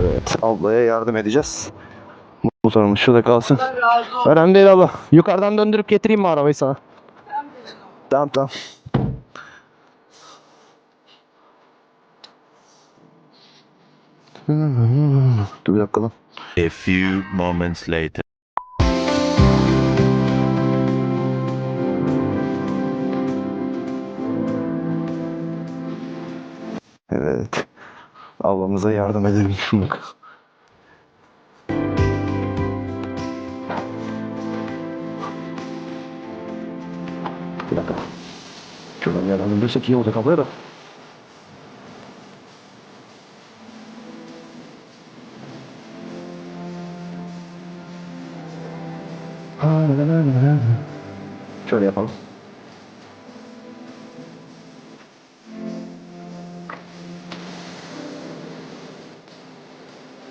Evet ablaya yardım edeceğiz. Motorumuz şurada kalsın. Önemli değil abla. Yukarıdan döndürüp getireyim mi arabayı sana? Tamam tamam. Dur bir dakika lan. A few moments later. Ablamıza yardım edelim şunu. Bir dakika. Şuradan edersek iyi olacak ablaya da. Şöyle yapalım.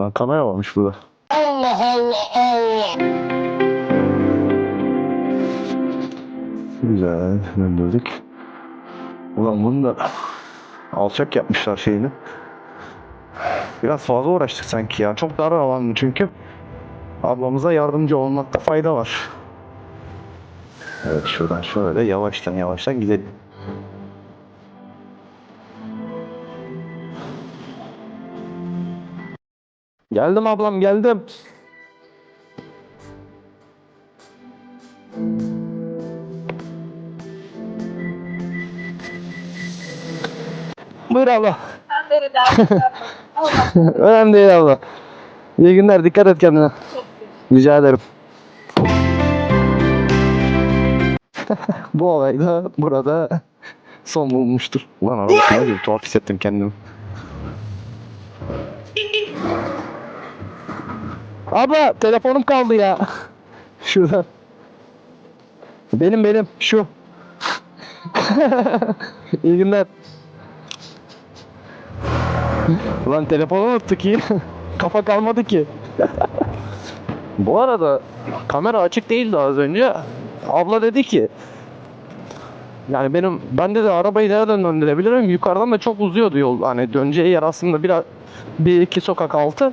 Lan kamera varmış burada. Allah Allah Allah. Güzel döndürdük. Ulan bunu da alçak yapmışlar şeyini. Biraz fazla uğraştık sanki ya. Çok dar alan çünkü. Ablamıza yardımcı olmakta fayda var. Evet şuradan şöyle yavaştan yavaştan gidelim. Geldim ablam geldim. Buyur abla. Önemli değil abla. İyi günler dikkat et kendine. Rica ederim. Bu olay da burada son bulmuştur. Ulan araba ne diyor? Tuhaf hissettim kendimi. Abla telefonum kaldı ya. Şurada. Benim benim şu. İyi günler. Ulan telefonu unuttuk ki. Kafa kalmadı ki. Bu arada kamera açık değildi az önce. Abla dedi ki yani benim ben de arabayı nereden döndürebilirim? Yukarıdan da çok uzuyordu yol. Hani döneceği yer aslında bir bir iki sokak altı.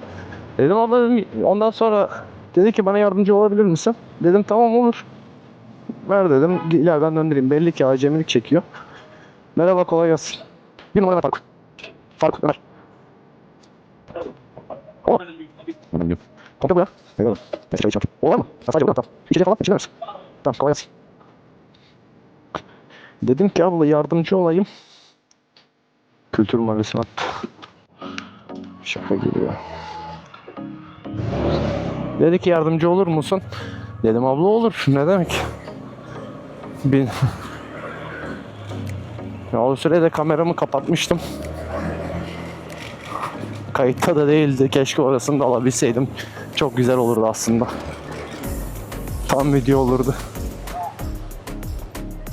Dedim abla dedim, ondan sonra dedi ki bana yardımcı olabilir misin? Dedim tamam olur. Ver dedim. İleriden döndüreyim. Belli ki acemilik çekiyor. Merhaba kolay gelsin. Bir numara Faruk. Faruk Ömer. O. Önemli yok. Komple bu ya. Eyvallah. Neyse çay içeceğim. O var mı? Ha, sadece bu tamam. İçecek falan içilir misin? Tamam kolay gelsin. Dedim ki abla yardımcı olayım. Kültür mahallesine at. Şaka gibi ya. Dedi ki yardımcı olur musun? Dedim abla olur. Ne demek? Bir... ya o sırada kameramı kapatmıştım. Kayıtta da değildi. Keşke orasını da alabilseydim. Çok güzel olurdu aslında. Tam video olurdu.